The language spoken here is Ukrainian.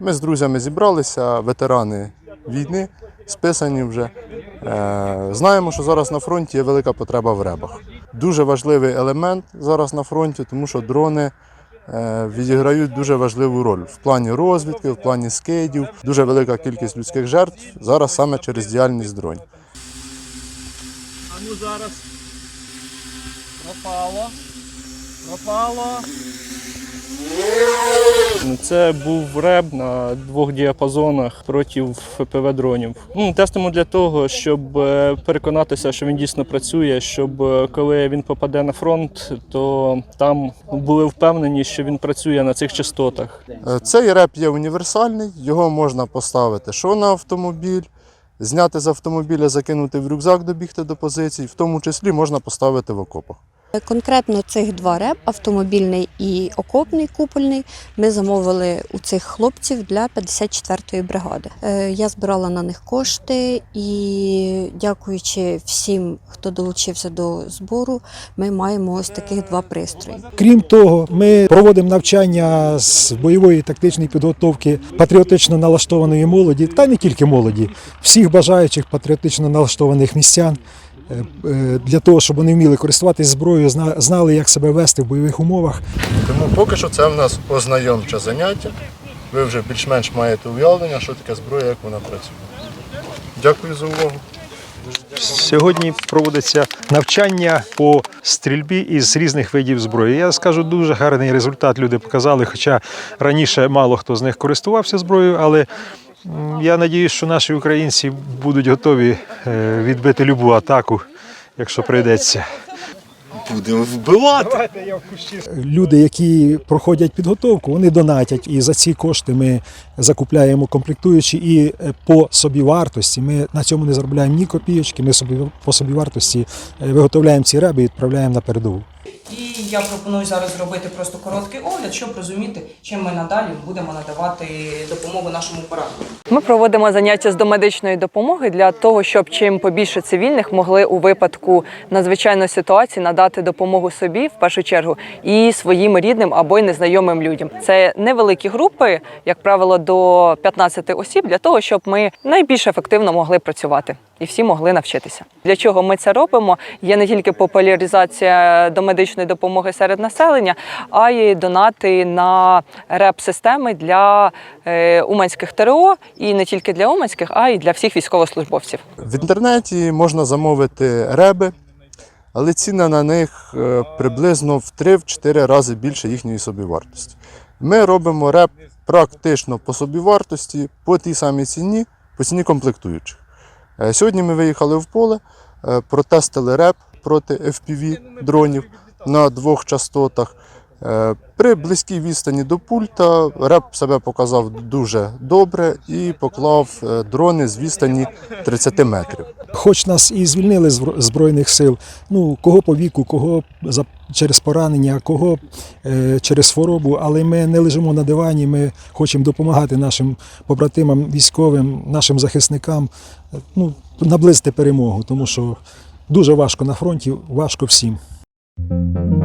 Ми з друзями зібралися, ветерани війни, списані вже. Е, Знаємо, що зараз на фронті є велика потреба в ребах. Дуже важливий елемент зараз на фронті, тому що дрони е, відіграють дуже важливу роль в плані розвідки, в плані скидів. Дуже велика кількість людських жертв зараз саме через діяльність дронів. А ну зараз. Пропало. Пропало. Це був реб на двох діапазонах проти ФПВ дронів. Ну, тестимо для того, щоб е, переконатися, що він дійсно працює, щоб е, коли він попаде на фронт, то там були впевнені, що він працює на цих частотах. Е, Цей реп є універсальний, його можна поставити що на автомобіль, зняти з автомобіля, закинути в рюкзак, добігти до позицій, в тому числі можна поставити в окопах. Конкретно цих два реп, автомобільний і окопний купольний, ми замовили у цих хлопців для 54-ї бригади. Е, Я збирала на них кошти і, дякуючи всім, хто долучився до збору, ми маємо ось таких два пристрої. Крім того, ми проводимо навчання з бойової тактичної підготовки патріотично налаштованої молоді, та не тільки молоді, всіх бажаючих патріотично налаштованих містян. Е, е, Для того, щоб вони вміли користуватись зброєю, зна- знали, як себе вести в бойових умовах. Тому поки що це в нас ознайомче заняття. Ви вже більш-менш маєте уявлення, що таке зброя, як вона працює. Дякую за увагу. Сьогодні проводиться навчання по стрільбі із різних видів зброї. Я скажу, дуже гарний результат люди показали, хоча раніше мало хто з них користувався зброєю, але я надіюсь, що наші українці будуть готові е, відбити любу атаку, якщо прийдеться. Будемо вбивати. Люди, які проходять підготовку, вони донатять. І за ці кошти ми закупляємо комплектуючі і е, по собівартості. Ми на цьому не заробляємо ні копійочки. Ми собі по собівартості е, виготовляємо ці реби і відправляємо на передову. І я пропоную зараз зробити просто короткий огляд, щоб розуміти, чим ми надалі будемо надавати допомогу нашому апарату. Ми проводимо заняття з домедичної допомоги для того, щоб чим побільше цивільних могли у випадку надзвичайної ситуації надати допомогу собі в першу чергу і своїм рідним або й незнайомим людям. Це невеликі групи, як правило, до 15 осіб, для того, щоб ми найбільш ефективно могли працювати і всі могли навчитися. Для чого ми це робимо? Є не тільки популяризація домедичної допомоги серед населення, а й донати на реп-системи для е, уманських ТРО і не тільки для уманських, а й для всіх військовослужбовців. В інтернеті можна замовити реби, але ціна на них е, приблизно в 3-4 рази більше їхньої собівартості. Ми робимо реп практично по собівартості, по тій самій ціні, по ціні комплектуючих. Е, Сьогодні ми виїхали в поле, протестили реп проти FPV дронів на двох частотах. Е, При близькій відстані до пульта реп себе показав дуже добре і поклав е, дрони з відстані 30 метрів. Хоч нас і звільнили з збройних сил, ну кого по віку, кого за через поранення, кого е, через хворобу, але ми не лежимо на дивані. Ми хочемо допомагати нашим побратимам, військовим, нашим захисникам, е, ну наблизити перемогу, тому що дуже важко на фронті, важко всім. Thank you.